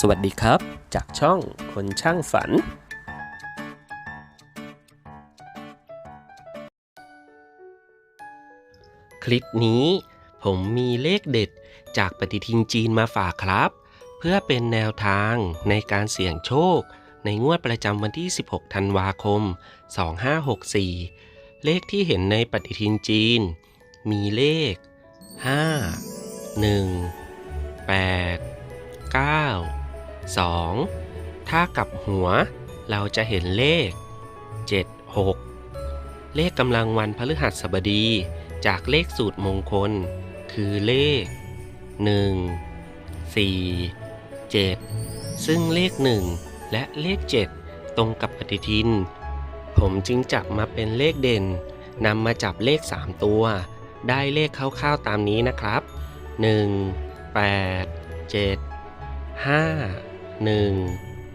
สวัสดีครับ จากช่องคนช่างฝันคลิปนี้ผมมีเลขเด็ดจากปฏิทินจีนมาฝากครับ เพื่อเป็นแนวทางในการเสี่ยงโชค ในงวดประจำวันที่ 16 ธันวาคม 2564 เลขที่เห็นในปฏิทินจีน มีเลข 5 1 8 9 2 ถ้ากลับหัวเราจะเห็นเลข 7 6 เลขกำลังวันพฤหัสบดีจากเลขสูตรมงคล คือเลข 1 4 7 ซึ่งเลข 1 และเลข 7 ตรงกับปฏิทิน ผมจึงจับมาเป็นเลขเด่นนำมาจับเลข 3 ตัว ได้เลขคร่าวๆตามนี้นะครับ 1 8 7ห้า หนึ่ง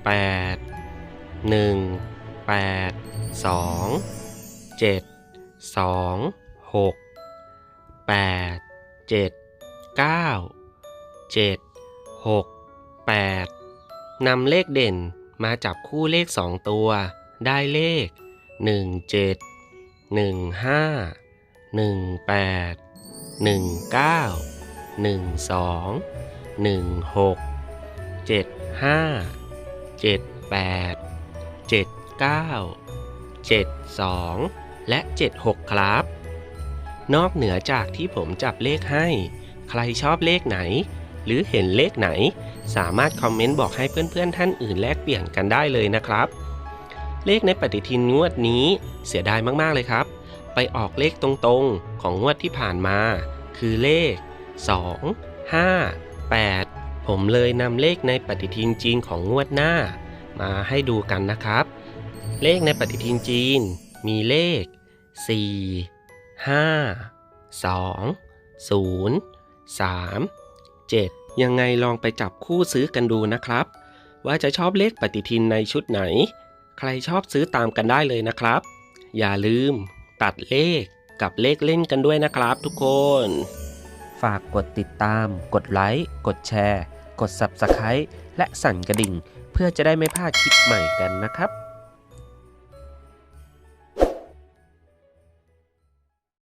แปดหนึ่งแปดสองเจ็ดสองหกแปดเจ็ดเก้าเจ็ดหกแปดนำเลขเด่นมาจับคู่เลขสองตัว ได้เลขหนึ่งเจ็ดหนึ่งห้าหนึ่งแปดหนึ่งเก้าหนึ่งสองหนึ่งหกเจ็ด ห้าเจ็ดแปดเจ็ดเก้าเจ็ดสองและเจ็ดหกครับ นอกเหนือจากที่ผมจับเลขให้ ใครชอบเลขไหน หรือเห็นเลขไหน สามารถคอมเมนต์บอกให้เพื่อนๆท่านอื่นแลกเปลี่ยนกันได้เลยนะครับ เลขในปฏิทินงวดนี้เสียดายมากๆเลยครับ ไปออกเลขตรงๆของงวดที่ผ่านมา คือเลข 2 5 8 ผมเลยนำเลขในปฏิทินจีนของงวดหน้า มาให้ดูกันนะครับ เลขในปฏิทินจีนมีเลข 4 5 2 0 3 7 ยังไงลองไปจับคู่ซื้อกันดูนะครับ ว่าจะชอบเลขปฏิทินในชุดไหน ใครชอบซื้อตามกันได้เลยนะครับ อย่าลืมตัดเลขกับเลขเล่นกันด้วยนะครับทุกคน ฝากกดติดตาม กดไลค์ กดแชร์ กด Subscribe และสั่นกระดิ่ง เพื่อจะได้ไม่พลาดคลิปใหม่กันนะครับ